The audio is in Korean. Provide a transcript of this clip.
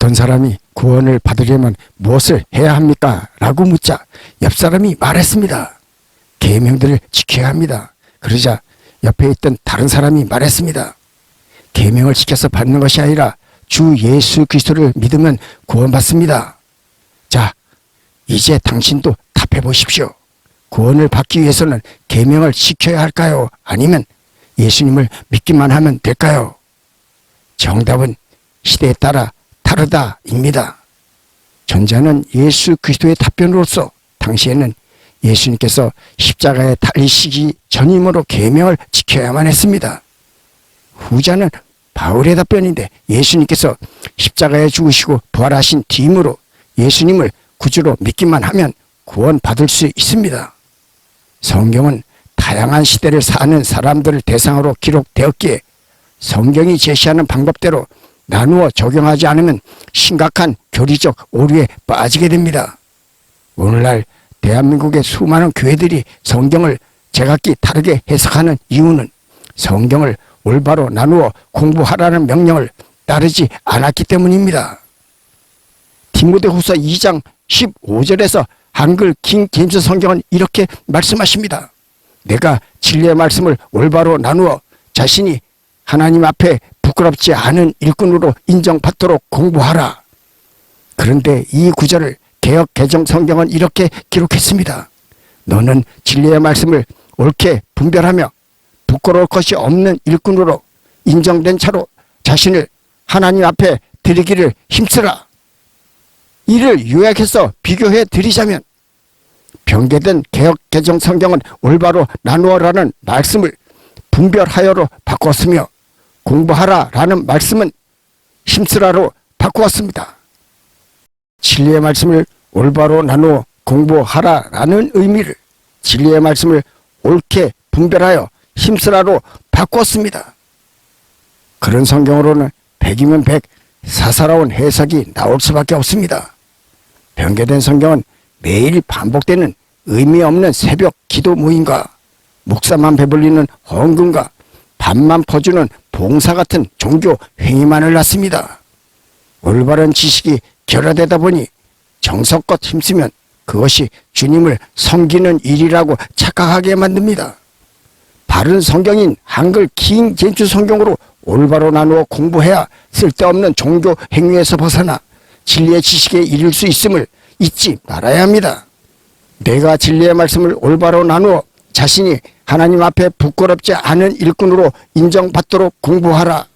어떤 사람이 구원을 받으려면 무엇을 해야 합니까? 라고 묻자 옆 사람이 말했습니다. 계명들을 지켜야 합니다. 그러자 옆에 있던 다른 사람이 말했습니다. 계명을 지켜서 받는 것이 아니라 주 예수 그리스도를 믿으면 구원받습니다. 자, 이제 당신도 답해 보십시오. 구원을 받기 위해서는 계명을 지켜야 할까요? 아니면 예수님을 믿기만 하면 될까요? 정답은 시대에 따라 다르다입니다. 전자는 예수 그리스도의 답변으로서 당시에는 예수님께서 십자가에 달리시기 전이므로 계명을 지켜야만 했습니다. 후자는 바울의 답변인데 예수님께서 십자가에 죽으시고 부활하신 뒤이므로 예수님을 구주로 믿기만 하면 구원받을 수 있습니다. 성경은 다양한 시대를 사는 사람들을 대상으로 기록되었기에 성경이 제시하는 방법대로 나누어 적용하지 않으면 심각한 교리적 오류에 빠지게 됩니다. 오늘날 대한민국의 수많은 교회들이 성경을 제각기 다르게 해석하는 이유는 성경을 올바로 나누어 공부하라는 명령을 따르지 않았기 때문입니다. 디모데후서 2장 15절에서 한글 킹 제임스 성경은 이렇게 말씀하십니다. 내가 진리의 말씀을 올바로 나누어 자신이 하나님 앞에 부끄럽지 않은 일꾼으로 인정받도록 공부하라. 그런데 이 구절을 개혁 개정 성경은 이렇게 기록했습니다. 너는 진리의 말씀을 옳게 분별하며 부끄러울 것이 없는 일꾼으로 인정된 차로 자신을 하나님 앞에 드리기를 힘쓰라. 이를 요약해서 비교해 드리자면 변개된 개혁 개정 성경은 올바로 나누어라는 말씀을 분별하여로 바꿨으며 공부하라라는 말씀은 힘쓰라로 바꾸었습니다. 진리의 말씀을 올바로 나누어 공부하라라는 의미를 진리의 말씀을 옳게 분별하여 힘쓰라로 바꿨습니다. 그런 성경으로는 백이면 백 사사로운 해석이 나올 수밖에 없습니다. 변개된 성경은 매일 반복되는 의미 없는 새벽 기도 모임과 목사만 배불리는 헌금과 밥만 퍼주는 봉사 같은 종교 행위만을 낳습니다. 올바른 지식이 결여되다 보니 정성껏 힘쓰면 그것이 주님을 섬기는 일이라고 착각하게 만듭니다. 바른 성경인 한글 킹 제임스 성경으로 올바로 나누어 공부해야 쓸데없는 종교 행위에서 벗어나 진리의 지식에 이를 수 있음을 잊지 말아야 합니다. 내가 진리의 말씀을 올바로 나누어 자신이 하나님 앞에 부끄럽지 않은 일꾼으로 인정받도록 공부하라.